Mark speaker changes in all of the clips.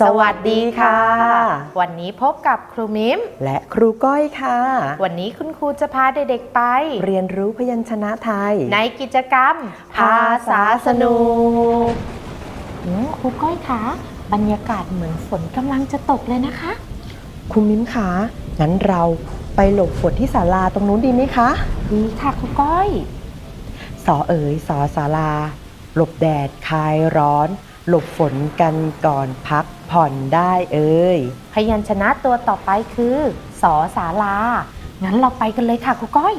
Speaker 1: สวัสดีค่ะ
Speaker 2: วันนี้พบกับครูมิม
Speaker 1: และครูก้อยค่ะ
Speaker 2: วันนี้คุณครูจะพาเด็กๆไป
Speaker 1: เรียนรู้พยัญชนะไทย
Speaker 2: ในกิจกรรม
Speaker 1: ภาษาสนุก
Speaker 2: อืมครูก้อยคะบรรยากาศเหมือนฝนกำลังจะตกเลยนะคะ
Speaker 1: ครูมิ้มคะงั้นเราไปหลบฝนที่ศาลาตรงนู้นดีไหมคะ
Speaker 2: ดีค่ะครูก้อย
Speaker 1: สอเอ๋ยสอศาลา หลบแดดคลายร้อน หลบฝนกันก่อนพัก ผ่อนได้เอ่ย
Speaker 2: พยัญชนะตัวต่อไปคือสอสาลา งั้นเราไปกันเลยค่ะครูก้อย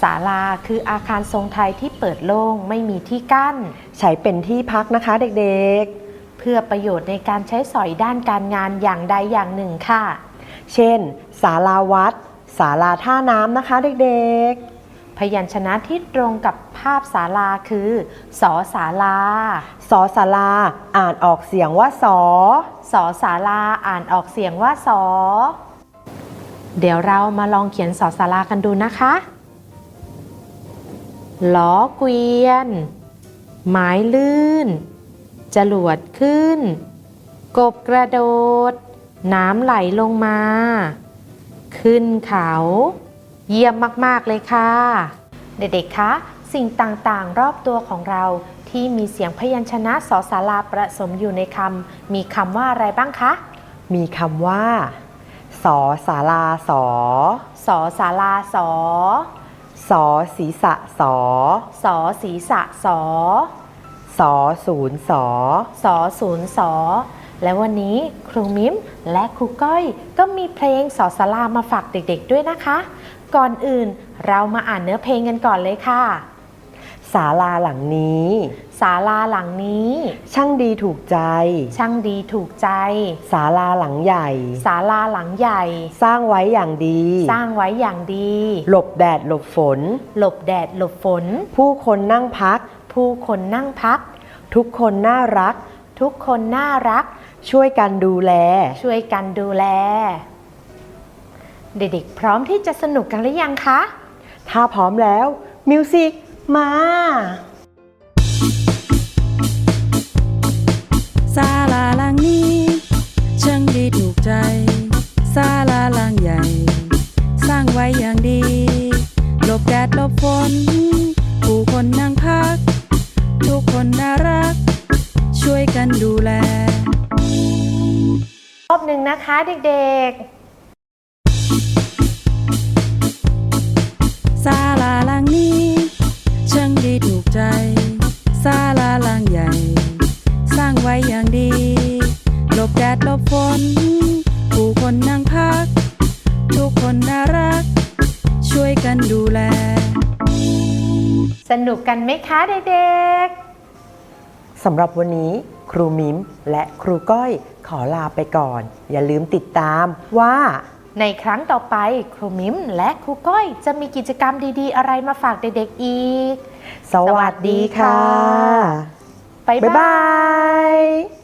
Speaker 2: ศาลาคืออาคารทรงไทยที่เปิดโล่งไม่มีที่กั้น
Speaker 1: ใช้เป็นที่พักนะคะเด็กๆ
Speaker 2: เพื่อประโยชน์ในการใช้สอยด้านการงานอย่างใดอย่างหนึ่งค่ะ
Speaker 1: เช่นศาลาวัดศาลาท่าน้ำนะคะเด็กๆ
Speaker 2: พยัญชนะที่ตรงกับภาพศาลาคือสอศาลา
Speaker 1: ๆสอศาลาอ่านออกเสียงว่าสอ
Speaker 2: สอศาลาอ่านออกเสียงว่าสอ เดี๋ยวเรามาลองเขียนสอศาลากันดูนะคะล้อเกวียน ไม้ลื่น จรวดขึ้น กบกระโดด น้ำไหลลงมา ขึ้นเขา เยี่ยมมาก ๆ เลยค่ะ เด็ก ๆ คะ สิ่งต่าง ๆ รอบตัวของเราที่มีเสียงพยัญชนะสอสาราประสมอยู่ในคำมีคำว่าอะไรบ้างคะ
Speaker 1: มีคำว่า สอศาลาสอ
Speaker 2: สอสาราสอ
Speaker 1: สอศีสะสอ
Speaker 2: สอศีสะสอ
Speaker 1: สอศูนย์สอ
Speaker 2: สอศูนย์สอ และวันนี้ครูมิมและครูก้อยก็มีเพลงสอสารามาฝากเด็ก ๆ ด้วยนะคะ ก่อนอื่นเรามาอ่านเนื้อเพลงกันก่อนเลยค่ะ
Speaker 1: ศาลาหลังนี้
Speaker 2: ศาลาหลังนี้
Speaker 1: ช่างดีถูกใจ
Speaker 2: ช่างดีถูกใจ
Speaker 1: ศาลาหลังใหญ่
Speaker 2: ศาลาหลังใหญ่
Speaker 1: สร้างไว้อย่างดี
Speaker 2: สร้างไว้อย่างดี
Speaker 1: หลบแดดหลบฝน
Speaker 2: หลบแดดหลบฝน
Speaker 1: ผู้คนนั่งพัก
Speaker 2: ผู้คนนั่งพัก
Speaker 1: ทุกคนน่ารัก
Speaker 2: ทุกคนน่ารัก
Speaker 1: ช่วยกันดูแล
Speaker 2: ช่วยกันดูแล เด็กๆ พร้อมที่จะสนุกกันหรือยังคะ
Speaker 1: ถ้าพร้อมแล้ว มิวสิกมา
Speaker 3: ศาลาหลังนี้ช่างดีถูกใจศาลาหลังใหญ่ สร้างไว้อย่างดี หลบแดดหลบฝนผู้คนนั่งพัก ทุกคนน่ารัก ช่วยกันดูแล
Speaker 2: รอบหนึ่งนะคะเด็ก
Speaker 3: ศ
Speaker 2: สนุกกันไหมคะเด็ก
Speaker 1: สำหรับวันนี้ครูมิมและครูก้อยขอลาไปก่อน อย่าลืมติดตามว่า
Speaker 2: ๆในครั้งต่อไปครูมิมและครูก้อยจะมีกิจกรรมดีๆ อะไรมาฝากเด็กๆอีก
Speaker 1: สวัสดีค่ะ
Speaker 2: บ๊าย
Speaker 1: บ๊าย
Speaker 2: บา
Speaker 1: บายย